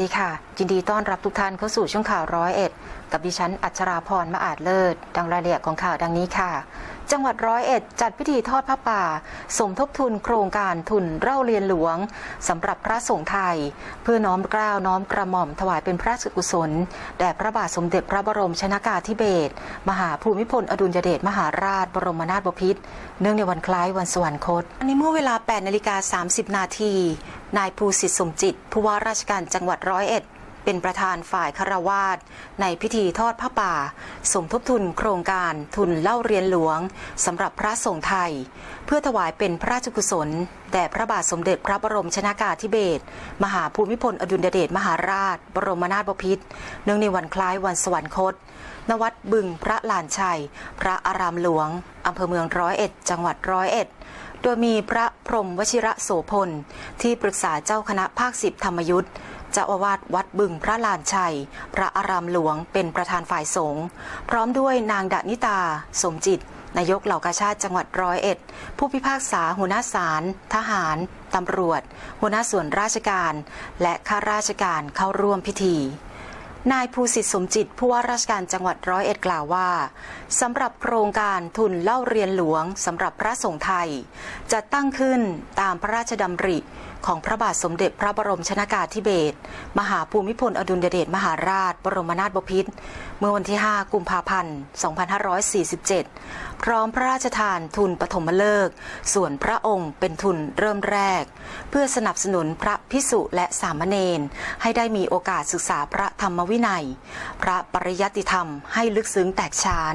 ดีค่ะ ยินดีต้อนรับทุกท่านเข้าสู่ช่วงข่าวร้อยเอ็ดกับดิฉันอัชราพรมาอาจเลิศ ดังรายละเอียดของข่าวดังนี้ค่ะ จังหวัดร้อยเอ็ดจัดพิธีทอดพระป่า สมทบทุนโครงการทุนเล่าเรียนหลวงสำหรับพระสงฆ์ไทย เพื่อน้อมกล้าน้อมกระหม่อมถวายเป็นพระราชกุศลแด่พระบาทสมเด็จพระบรมชนากาธิเบศรมหาภูมิพลอดุลยเดชมหาราช บรมนาถบพิตรเนื่องในวันคล้ายวันสวรรคตอันนี้เมื่อเวลา8นาฬิกา30 นาทีนายภูสิทธิ์สมจิตผู้ว่าราชการจังหวัดร้อยเอ็ด เป็นประธานฝ่ายคารวาสในพิธีทอดผ้าป่า สมทบทุนโครงการทุนเล่าเรียนหลวงสำหรับพระสงฆ์ไทย เพื่อถวายเป็นพระราชกุศล แด่พระบาทสมเด็จพระบรมชนากาธิเบศรมหาภูมิพลอดุลยเดชมหาราช บรมนาถบพิตรเนื่องในวันคล้ายวันสวรรคต ณวัดบึงพระลานชัย พระอารามหลวงอำเภอเมืองร้อยเอ็ด จังหวัดร้อยเอ็ดโดยมีพระพรมวชิระโสพล ที่ปรึกษาเจ้าคณะภาคสิบธรรมยุทธ์ เจ้าอาวาสวัดบึงพระลานชัย พระอารามหลวงเป็นประธานฝ่ายสงฆ์พร้อมด้วยนางดานิตา สมจิต นายกเหล่ากาชาติจังหวัดร้อยเอ็ด ผู้พิพากษาหัวหน้าศาลทหาร ตำรวจ หัวหน้าส่วนราชการ และข้าราชการเข้าร่วมพิธีนายภูสิทธิสมจิตผู้ว่าราชการจังหวัดร้อยเอ็ดกล่าวว่าสำหรับโครงการทุนเล่าเรียนหลวงสำหรับพระสงฆ์ไทย จะตั้งขึ้นตามพระราชดำริ ของพระบาทสมเด็จพระบรมชนากาธิเบศรมหาภูมิพลอดุลยเดชมหาราช บรมนาถบพิตร เมื่อวันที่ 5 กุมภาพันธ์ 2547 พร้อมพระราชทานทุนปฐมฤกษ์ส่วนพระองค์เป็นทุนเริ่มแรก เพื่อสนับสนุนพระพิสุและสามเณรให้ได้มีโอกาสศึกษาพระธรรมวินัย พระปริยัติธรรมให้ลึกซึ้งแตกฉาน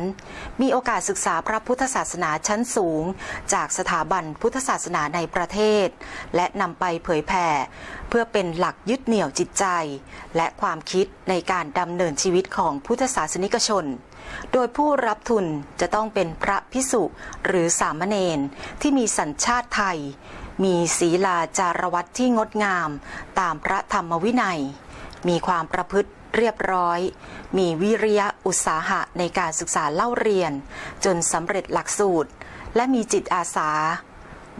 มีโอกาสศึกษาพระพุทธศาสนาชั้นสูง จากสถาบันพุทธศาสนาในประเทศ และนำไปเผยแผ่ เพื่อเป็นหลักยึดเหนี่ยวจิตใจ และความคิดในการดำเนินชีวิตของพุทธศาสนิกชน โดยผู้รับทุนจะต้องเป็นพระพิสุหรือสามเณรที่มีสัญชาติไทย มีศีลาจารวัตที่งดงาม ตามพระธรรมวินัย มีความประพฤติเรียบร้อย มีวิริยะอุตสาหะในการศึกษาเล่าเรียน จนสำเร็จหลักสูตร และมีจิตอาสา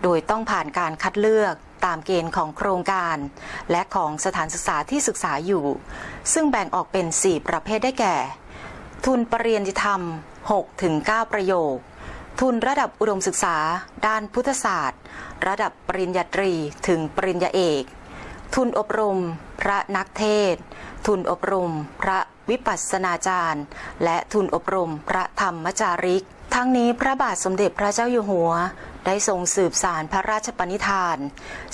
โดยต้องผ่านการคัดเลือกตามเกณฑ์ของโครงการ และของสถานศึกษาที่ศึกษาอยู่ ซึ่งแบ่งออกเป็น 4 ประเภทได้แก่ ทุนปรริญญาธรรม 6-9 ประโยค ทุนระดับอุดมศึกษา ด้านพุทธศาสตร์ ระดับปริญญาตรีถึงปริญญาเอก ทุนอบรม พระนักเทศ ทุนอบรม พระวิปัสสนาจารย์ และทุนอบรมพระธรรมจาริก ทั้งนี้พระบาทสมเด็จพระเจ้าอยู่หัว ได้ทรงสืบสารพระราชปณิธาน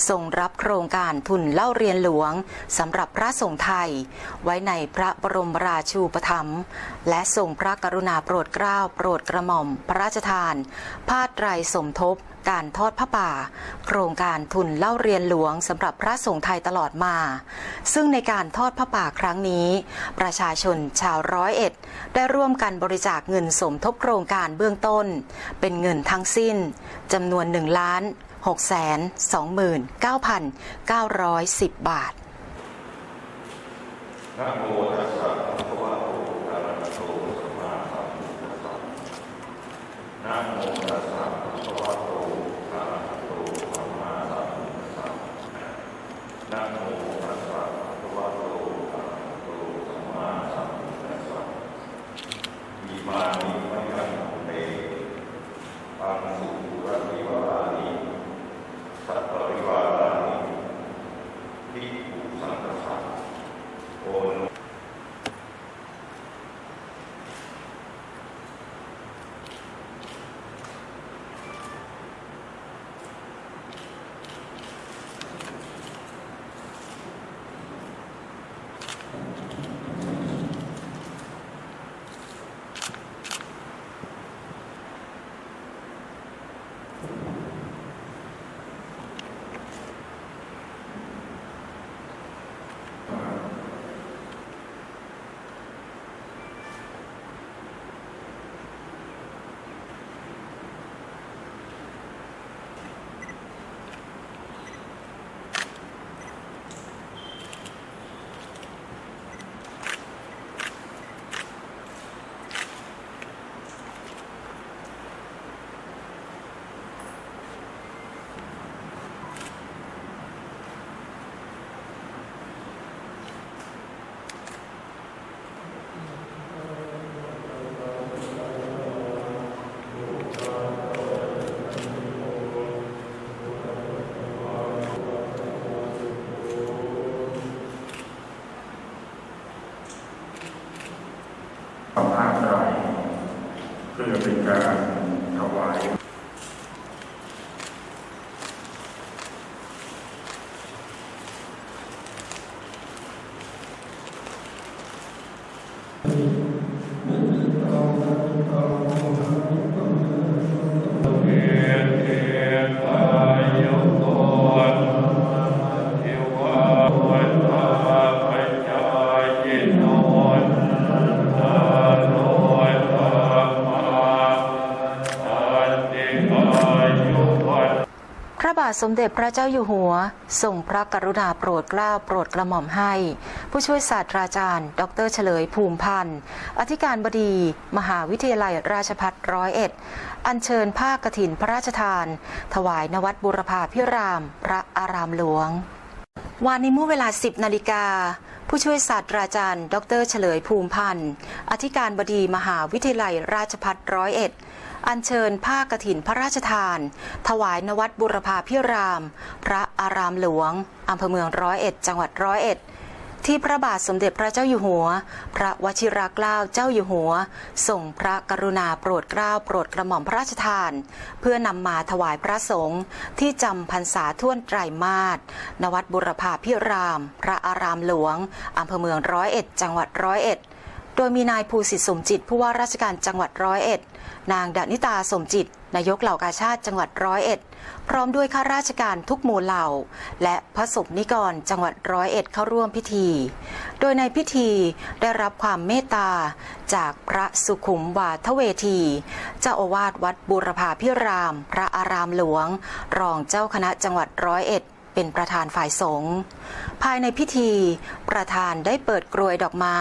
ทรงรับโครงการทุนเล่าเรียนหลวงสำหรับพระสงฆ์ไทย ไว้ในพระบรมราชูปถัมภ์และทรงพระกรุณาโปรดเกล้าโปรดกระหม่อม พระราชทาน ผ้าไตรสมทบ การทอดผ้าป่า โครงการทุนเล่าเรียนหลวงสำหรับพระสงฆ์ไทยตลอดมา ซึ่งในการทอดผ้าป่าครั้งนี้ ประชาชนชาวร้อยเอ็ด ได้ร่วมกันบริจาคเงินสมทบโครงการเบื้องต้น เป็นเงินทั้งสิ้นจำนวน1ล้าน6แสน29,910 บาทนะโมตัสสะ สมเด็จพระเจ้าอยู่หัวทรงพระกรุณาโปรดเกล้าโปรดกระหม่อมให้ ผู้ช่วยศาสตราจารย์ ดรเฉลยภูมิพันธ์ อธิการบดี มหาวิทยาลัยราชภัฏร้อยเอ็ด อัญเชิญผ้ากฐินพระราชทาน ถวายนวัดบุรพาพิราม พระอารามหลวงวันนี้เมื่อเวลา 10 นาฬิกา ผู้ช่วยศาสตราจารย์ ดรเฉลยภูมิพันธ์ อธิการบดีมหาวิทยาลัยราชภัฏร้อยเอ็ด อัญเชิญผ้ากฐินพระราชทาน ถวายนวัดบุรพาพิราม พระอารามหลวงอำเภอเมืองร้อยเอ็ด จังหวัดร้อยเอ็ด ที่พระบาทสมเด็จพระเจ้าอยู่หัว พระวชิรเกล้าเจ้าอยู่หัวส่งพระกรุณาโปรดเกล้าโปรดกระหม่อมพระราชทาน เพื่อนำมาถวายพระสงฆ์ที่จำพรรษาท่วนไตรมาสนวัดบุรพาพิราม พระอารามหลวงอำเภอเมืองร้อยเอ็ด จังหวัดร้อยเอ็ด โดยมีนายภูสิทธิสมจิตผู้ว่าราชการจังหวัดร้อยเอ็ด นางดานิตาสมจิต นายกเหล่ากาชาติจังหวัดร้อยเอ็ด พร้อมด้วยข้าราชการทุกหมู่เหล่า และพระสงฆ์นิกรจังหวัดร้อยเอ็ดเข้าร่วมพิธี โดยในพิธีได้รับความเมตตา จากพระสุขุมวาทเวที เจ้าอาวาสวัดบุรพาพิราม พระอารามหลวง รองเจ้าคณะจังหวัดร้อยเอ็ด เป็นประธานฝ่ายสงฆ์ภายในพิธี ประธานได้เปิดกรวยดอกไม้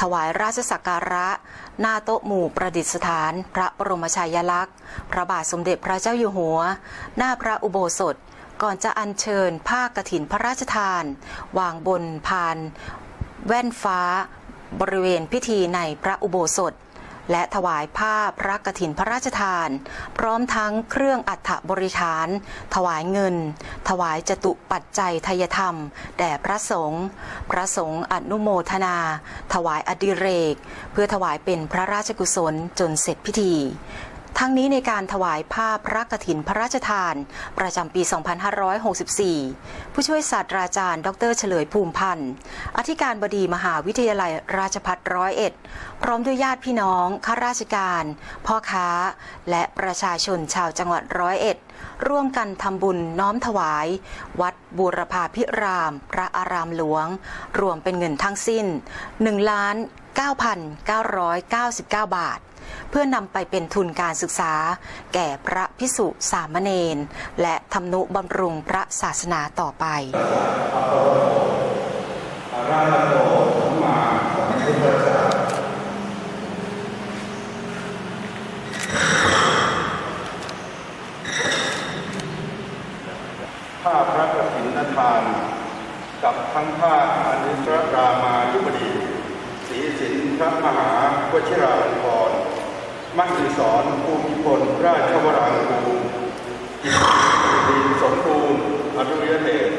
ถวายราชสักการะ หน้าโต๊ะหมู่ประดิษฐาน พระบรมฉายลักษณ์ พระบาทสมเด็จพระเจ้าอยู่หัว หน้าพระอุโบสถ ก่อนจะอัญเชิญผ้ากฐินพระราชทาน วางบนพาน แว่นฟ้า บริเวณพิธีในพระอุโบสถ และถวายผ้าพระกฐินพระราชทาน พร้อมทั้งเครื่องอัฐบริขาร ถวายเงิน ถวายจตุปัจจัยทยธรรม แด่พระสงฆ์พระสงฆ์อนุโมทนา ถวายอดิเรก เพื่อถวายเป็นพระราชกุศลจนเสร็จพิธี ทั้งนี้ในการถวายผ้าพระกฐินพระราชทาน ประจำปี 2564 ผู้ช่วยศาสตราจารย์ ดรเฉลยภูมิพันธ์ อธิการบดีมหาวิทยาลัยราชภัฏร้อยเอ็ด พร้อมด้วยญาติพี่น้อง ข้าราชการ พ่อค้า และประชาชนชาวจังหวัดร้อยเอ็ด ร่วมกันทำบุญน้อมถวาย วัดบูรพาพิราม พระอารามหลวง รวมเป็นเงินทั้งสิ้น 1 ล้าน9,999 บาท เพื่อนำไปเป็นทุนการศึกษา แก่พระพิสุสามเณรและทำนุบำรุงพระศาสนาต่อไปผ้าพระกฐินทาน กับทั้งผ้าอนุสรรามาธิบดีศรีสินพระมหาวชิราลงกรณ์มหิสรภูมิพลราชวรางกูลกิตติสมบูรณ์อนุยเดช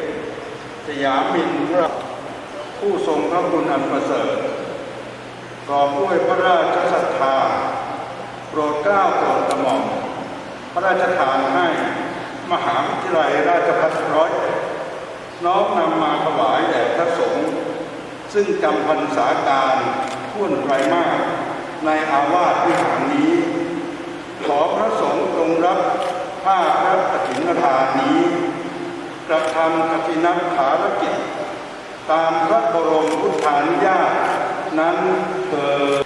สยามินทรผู้ทรงพระคุณอันประเสริฐกอบด้วยพระราชศรัทธา โปรดเกล้าโปรดกระหม่อม พระราชทานให้มหาวิทยาลัยราชภัฏร้อยเอ็ดน้อมนำมาถวายแด่พระสงฆ์ซึ่งจำพรรษาการท่วนไตร มาสในอาวาสวิหารนี้ ขอพระสงฆ์จงรับผ้าพระกฐินทานนี้ กระทำกฐินภารกิจ ตามพระบรมพุทธานุญาตนั้นเถิด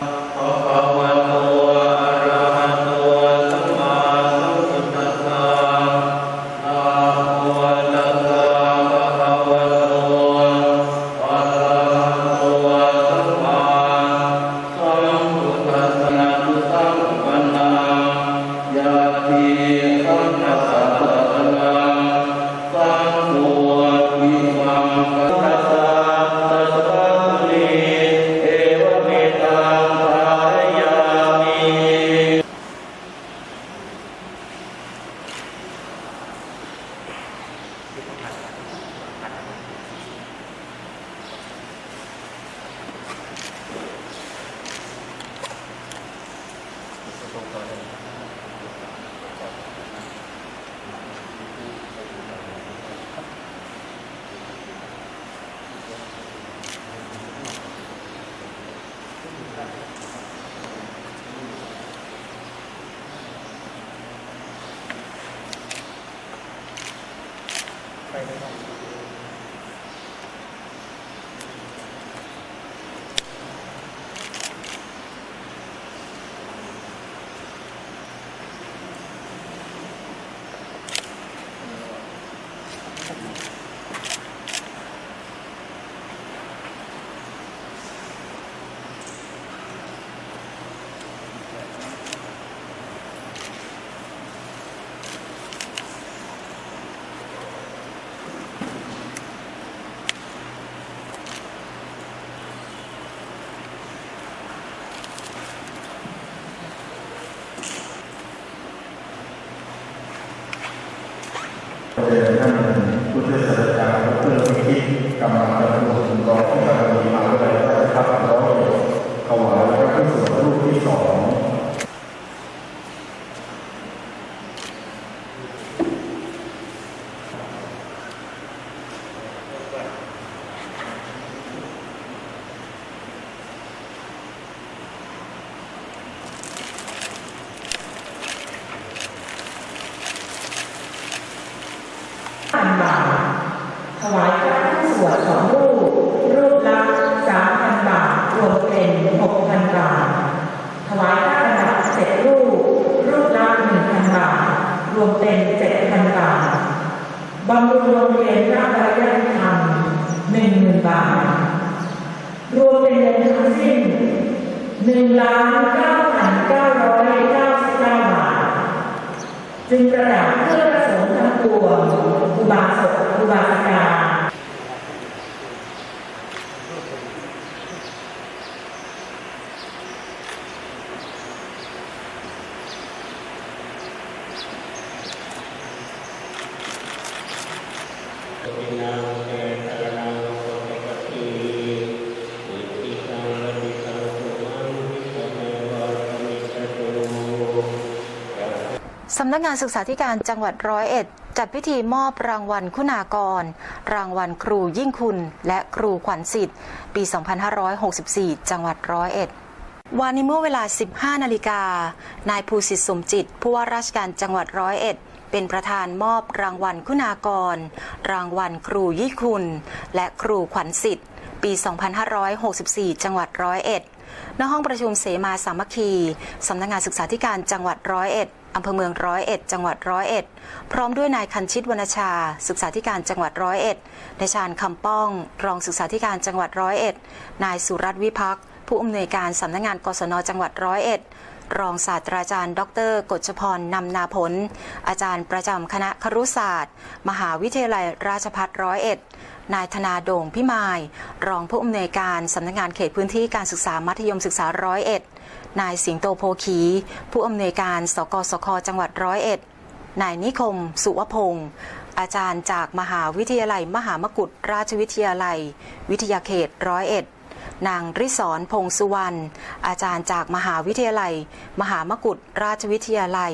ภ วมเป็นเจ็ดพันบาทบำรุงโรงเรียนระปริยัติธรรมหนึ่งหมื่นบาท รวมเป็นเงินทั้งสิ้นหนึ่งล้านเก้าพันเก้าร้อยเก้าสิบเก้าบาท จึงประดับเพื่อประสงค์ทั้งปวงอุบาสกอุบาสิกา ปินังเตตระนังโสติปติอิติตังลภิตังสุมังวิสเมวะสมิจตุ สำนักงานศึกษาธิการจังหวัดร้อยเอ็ดจัดพิธีมอบรางวัลคุณากร รางวัลครูยิ่งคุณ และครูขวัญสิทธิ์ ปี 2564 จังหวัดร้อยเอ็ดวันนี้เมื่อเวลา 15 นาฬิกา นายภูสิทธิ์สมจิต ผู้ว่าราชการจังหวัดร้อยเอ็ดเป็นประธานมอบรางวัลคุณากร รางวัลครูยิ่งคุณ และครูขวัญสิทธิ์ ปี 2564 จังหวัดร้อยเอ็ดณห้องประชุมเสมาสามัคคี สำนักงานศึกษาธิการจังหวัดร้อยเอ็ด อำเภอเมืองร้อยเอ็ดจังหวัดร้อยเอ็ดพร้อมด้วยนายคันชิตวรรณชา ศึกษาธิการจังหวัดร้อยเอ็ดนายชาญคำป้อง รองศึกษาธิการจังหวัดร้อยเอ็ดนายสุรัตน์วิพักษ์ผู้อำนวยการสำนักงานกศนจังหวัดร้อยเอ็ดรองศาสตราจารย์ ดรกฎชพรนำนาผล อาจารย์ประจำคณะครุศาสตร์ มหาวิทยาลัยราชภัฏร้อยเอ็ดนายธนาโด่งพิมาย รองผู้อำนวยการสำนักงานเขตพื้นที่การศึกษามัธยมศึกษาร้อยเอ็ด นายสิงโตโพขี ผู้อำนวยการสกสคจังหวัดร้อยเอ็ด นายนิคม สุวพงศ์อาจารย์จากมหาวิทยาลัยมหามกุฏราชวิทยาลัย วิทยาเขตร้อยเอ็ดนางริศรพงษ์สุวรรณอาจารย์จากมหาวิทยาลัย มหามกุฏราชวิทยาลัย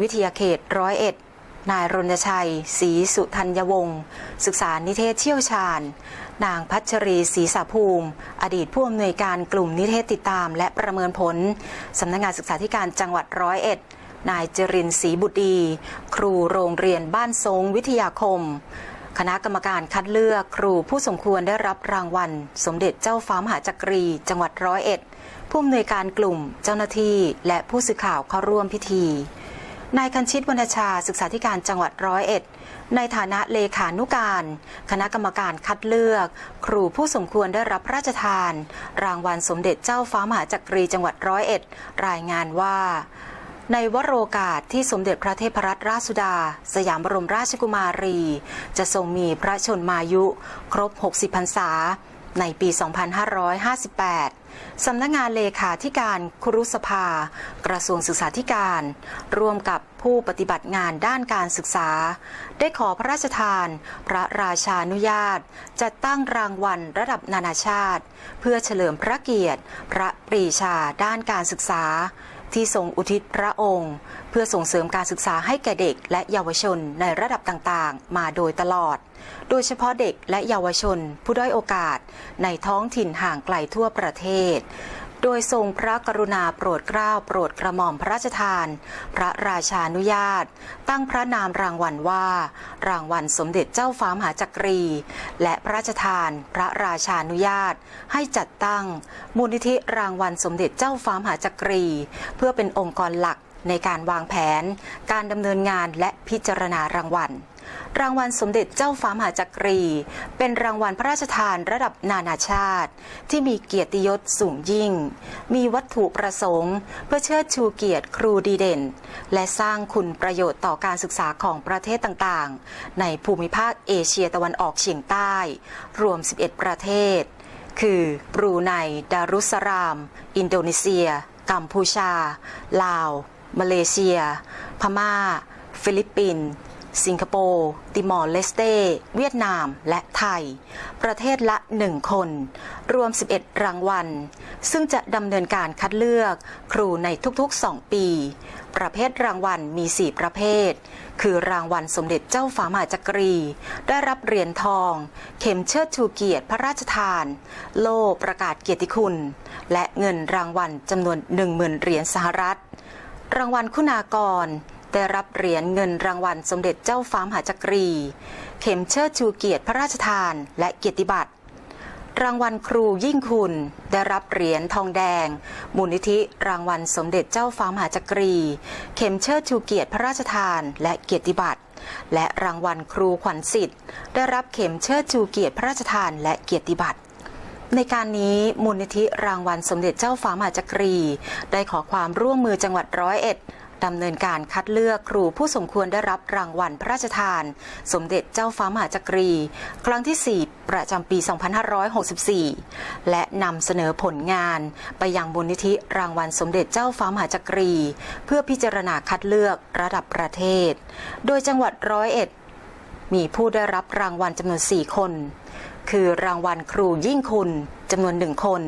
วิทยาเขตร้อยเอ็ดนายรณชัยศรีสุธัญวงศ์ศึกษานิเทศเชี่ยวชาญ นางพัชรีศรีสาภูมิ อดีตผู้อำนวยการกลุ่มนิเทศติดตาม และประเมินผลสำนักงานศึกษาธิการจังหวัดร้อยเอ็ดนายจรินทร์ศรีบุตรี ครูโรงเรียนบ้านทรงวิทยาคม คณะกรรมการคัดเลือกครูผู้สมควรได้รับรางวัล สมเด็จเจ้าฟ้ามหาจักรี จังหวัดร้อยเอ็ดผู้อำนวยการกลุ่มเจ้าหน้าที่ และผู้สื่อข่าวเข้าร่วมพิธีนายคันชิตวรรณชาศึกษาธิการจังหวัดร้อยเอ็ด ในฐานะเลขานุการ คณะกรรมการคัดเลือก ครูผู้สมควรได้รับพระราชทาน รางวัลสมเด็จเจ้าฟ้ามหาจักรีจังหวัดร้อยเอ็ด รายงานว่าในวโรกาสที่สมเด็จพระเทพรัตนราชสุดา สยามบรมราชกุมารี จะทรงมีพระชนมายุ ครบ 60 พรรษา ในปี 2558 สำนักงานเลขาธิการครุสภา กระทรวงศึกษาธิการ ร่วมกับผู้ปฏิบัติงานด้านการศึกษา ได้ขอพระราชทาน พระราชานุญาต จัดตั้งรางวัลระดับนานาชาติ เพื่อเฉลิมพระเกียรติ พระปรีชาด้านการศึกษา ที่ทรงอุทิศพระองค์ เพื่อส่งเสริมการศึกษาให้แก่เด็กและเยาวชนในระดับต่างๆ มาโดยตลอด โดยเฉพาะเด็กและเยาวชนผู้ด้อยโอกาสในท้องถิ่นห่างไกลทั่วประเทศ โดยทรงพระกรุณาโปรดเกล้าโปรดกระหม่อมพระราชทาน พระราชานุญาต ตั้งพระนามรางวัลว่า รางวัลสมเด็จเจ้าฟ้ามหาจักรี และพระราชทาน พระราชานุญาต ให้จัดตั้ง มูลนิธิรางวัลสมเด็จเจ้าฟ้ามหาจักรี เพื่อเป็นองค์กรหลักในการวางแผน การดำเนินงานและพิจารณารางวัล รางวัลสมเด็จเจ้าฟ้ามหาจักรี เป็นรางวัลพระราชทานระดับนานาชาติ ที่มีเกียรติยศสูงยิ่ง มีวัตถุประสงค์ เพื่อเชิดชูเกียรติครูดีเด่น และสร้างคุณประโยชน์ต่อการศึกษาของประเทศต่างๆ ในภูมิภาคเอเชียตะวันออกเฉียงใต้ รวม 11 ประเทศ คือบรูไน ดารุสสลาม อินโดนีเซีย กัมพูชา ลาว มาเลเซีย พม่า ฟิลิปปินส์ สิงคโปร์ ติมอร์เลสเต้ เวียดนาม และไทย ประเทศละ 1 คน รวม 11 รางวัล ซึ่งจะดำเนินการคัดเลือกครูในทุกๆ 2 ปี ประเภทรางวัลมี 4 ประเภท คือรางวัลสมเด็จเจ้าฟ้ามหาจักรี ได้รับเหรียญทอง เข็มเชิดชูเกียรติพระราชทาน โล่ประกาศเกียรติคุณ และเงินรางวัลจำนวน 10,000 เหรียญสหรัฐ รางวัลคุณากร ได้รับเหรียญเงินรางวัลสมเด็จเจ้าฟ้ามหาจักรี เข็มเชิดชูเกียรติพระราชทานและเกียรติบัตรรางวัลครูยิ่งคุณ ได้รับเหรียญทองแดง มูลนิธิรางวัลสมเด็จเจ้าฟ้ามหาจักรี เข็มเชิดชูเกียรติพระราชทานและเกียรติบัตร และรางวัลครูขวัญสิทธิ์ ได้รับเข็มเชิดชูเกียรติพระราชทานและเกียรติบัตรในการนี้มูลนิธิรางวัลสมเด็จเจ้าฟ้ามหาจักรี ได้ขอความร่วมมือจังหวัดร้อยเอ็ด ดำเนินการคัดเลือกครูผู้สมควรได้รับรางวัลพระราชทาน สมเด็จเจ้าฟ้ามหาจักรี ครั้งที่ 4 ประจำปี 2564 และนำเสนอผลงานไปยังมูลนิธิรางวัลสมเด็จเจ้าฟ้ามหาจักรี เพื่อพิจารณาคัดเลือกระดับประเทศ โดยจังหวัดร้อยเอ็ดมีผู้ได้รับรางวัลจำนวน 4 คน คือรางวัลครูยิ่งคุณจำนวนหนึ่งคน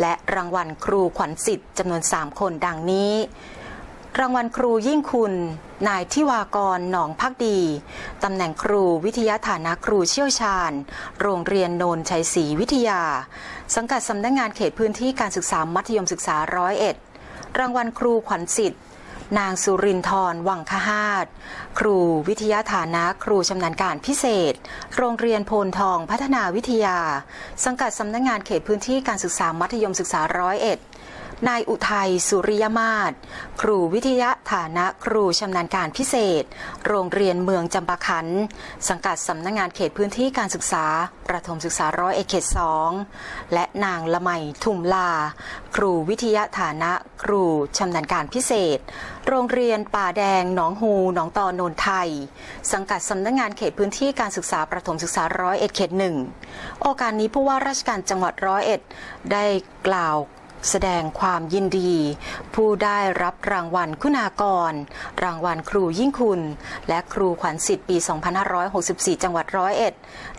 และรางวัลครูขวัญสิทธิ์จำนวน 3 คนดังนี้ รางวัลครูยิ่งคุณ นายทิวากรหนองพักดี ตำแหน่งครูวิทยาฐานะครูเชี่ยวชาญ โรงเรียนโนนชัยศรีวิทยา สังกัดสำนักงงานเขตพื้นที่การศึกษามัธยมศึกษาร้อยเอ็ดรางวัลครูขวัญสิทธิ์นางสุรินทร์วังคหาตครูวิทยาฐานะครูชำนาญการพิเศษ โรงเรียนโพนทองพัฒนาวิทยา สังกัดสำนักงานเขตพื้นที่การศึกษามัธยมศึกษาร้อยเอ็ด นายอุทัยสุริยมาศครูวิทยาฐานะครูชำนาญการพิเศษ โรงเรียนเมืองจำปาขัน สังกัดสำนักงานเขตพื้นที่การศึกษา ประถมศึกษาร้อยเอกเขตสองและนางละไมทุมลา ครูวิทยาฐานะครูชำนาญการพิเศษ โรงเรียนป่าแดงหนองฮูหนองตอโนนไทย สังกัดสำนักงานเขตพื้นที่การศึกษาประถมศึกษาร้อยเอ็ดเขตหนึ่งโอกาสนี้ผู้ว่าราชการจังหวัดร้อยเอ็ดได้กล่าว แสดงความยินดี ผู้ได้รับรางวัลคุณากร รางวัลครูยิ่งคุณ และครูขวัญสิทธิ์ปี 2564 จังหวัดร้อยเอ็ด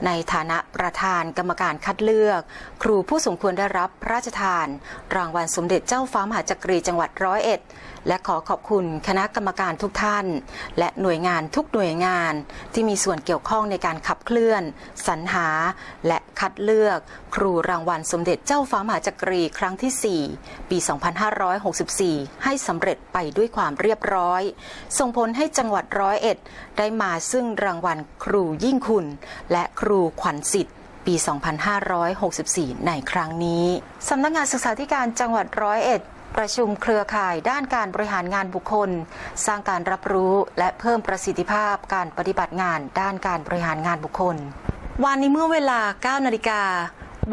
ในฐานะประธานกรรมการคัดเลือก ครูผู้สมควรได้รับพระราชทาน รางวัลสมเด็จเจ้าฟ้ามหาจักรีจังหวัดร้อยเอ็ด และขอขอบคุณคณะกรรมการทุกท่าน และหน่วยงานทุกหน่วยงานที่มีส่วนเกี่ยวข้องในการขับเคลื่อน สรรหา และคัดเลือก ครูรางวัลสมเด็จเจ้าฟ้ามหาจักรีครั้งที่ 4 ปี 2564 ให้สำเร็จไปด้วยความเรียบร้อย ส่งผลให้จังหวัดร้อยเอ็ดได้มาซึ่งรางวัลครูยิ่งคุณ และครูขวัญสิทธิ์ปี 2564 ในครั้งนี้ สำนักงานศึกษาธิการจังหวัดร้อยเอ็ด ประชุมเครือข่ายด้านการบริหารงานบุคคล สร้างการรับรู้และเพิ่มประสิทธิภาพการปฏิบัติงานด้านการบริหารงานบุคคล วันนี้เมื่อเวลา 9 นาฬิกา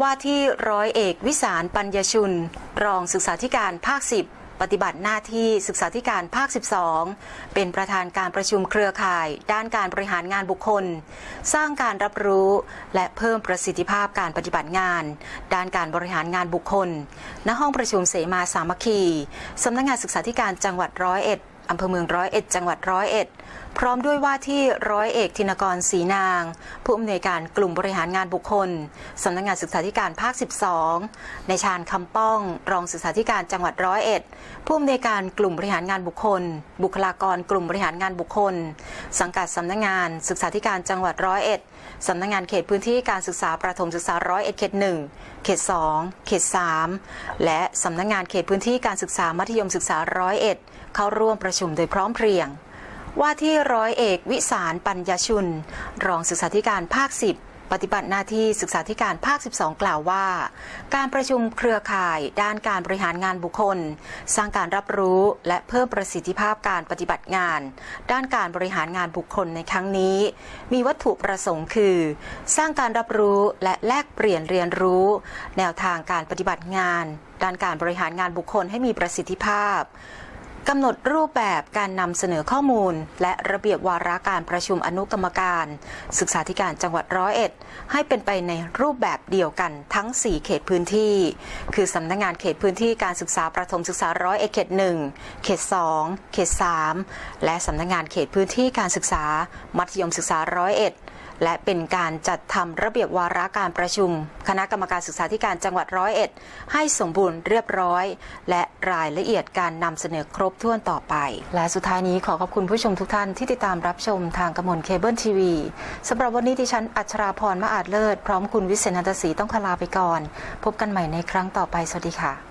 ว่าที่ร้อยเอกวิสารปัญญชุน รองศึกษาธิการภาค 10ปฏิบัติหน้าที่ศึกษาธิการภาค 12 เป็นประธานการประชุมเครือข่าย ด้านการบริหารงานบุคคล สร้างการรับรู้ และเพิ่มประสิทธิภาพการปฏิบัติงาน ด้านการบริหารงานบุคคล ณห้องประชุมเสมาสามัคคีสำนักงานศึกษาธิการจังหวัดร้อยเอ็ด อำเภอเมืองร้อยเอ็ดจังหวัดร้อยเอ็ดพร้อมด้วยว่าที่ร้อยเอกธินกรศรีนาง ผู้อำนวยการกลุ่มบริหารงานบุคคลสำนักงานศึกษาธิการภาค 12 ในชาญคำป้อง รองศึกษาธิการจังหวัดร้อยเอ็ดผู้อำนวยการกลุ่มบริหารงานบุคคล บุคลากรกลุ่มบริหารงานบุคคล สังกัดสำนักงานศึกษาธิการจังหวัดร้อยเอ็ดสำนักงานเขตพื้นที่การศึกษาประถมศึกษาร้อยเอ็ดเขตหนึ่งเขตสองเขตสามและสำนักงานเขตพื้นที่การศึกษามัธยมศึกษาร้อยเอ็ด เข้าร่วมประชุมโดยพร้อมเพรียง ว่าที่ร้อยเอกวิสารปัญญชุน รองศึกษาธิการภาค 10 ปฏิบัติหน้าที่ศึกษาธิการภาค 12 กล่าวว่า การประชุมเครือข่ายด้านการบริหารงานบุคคล สร้างการรับรู้และเพิ่มประสิทธิภาพการปฏิบัติงาน ด้านการบริหารงานบุคคลในครั้งนี้ มีวัตถุประสงค์คือ สร้างการรับรู้และแลกเปลี่ยนเรียนรู้ แนวทางการปฏิบัติงานด้านการบริหารงานบุคคลให้มีประสิทธิภาพ กำหนดรูปแบบการนำเสนอข้อมูล และระเบียบวาระการประชุมอนุกรรมการ ศึกษาธิการจังหวัดร้อยเอ็ด ให้เป็นไปในรูปแบบเดียวกันทั้ง 4 เขตพื้นที่ คือสำนักงานเขตพื้นที่การศึกษาประถมศึกษาร้อยเอ็ดเขตหนึ่งเขตสองเขตสามและสำนักงานเขตพื้นที่การศึกษา มัธยมศึกษาร้อยเอ็ด และเป็นการจัดทำระเบียบวาระการประชุม คณะกรรมการศึกษาธิการจังหวัดร้อยเอ็ด ให้สมบูรณ์เรียบร้อย และรายละเอียดการนำเสนอครบถ้วนต่อไป และสุดท้ายนี้ขอขอบคุณผู้ชมทุกท่านที่ติดตามรับชมทางกระมวลเคเบิลทีวีสำหรับวันนี้ดิฉันอัชราพรมาอาจเลิศ พร้อมคุณวิเศษนันตศรีต้องขลาไปก่อน พบกันใหม่ในครั้งต่อไปสวัสดีค่ะ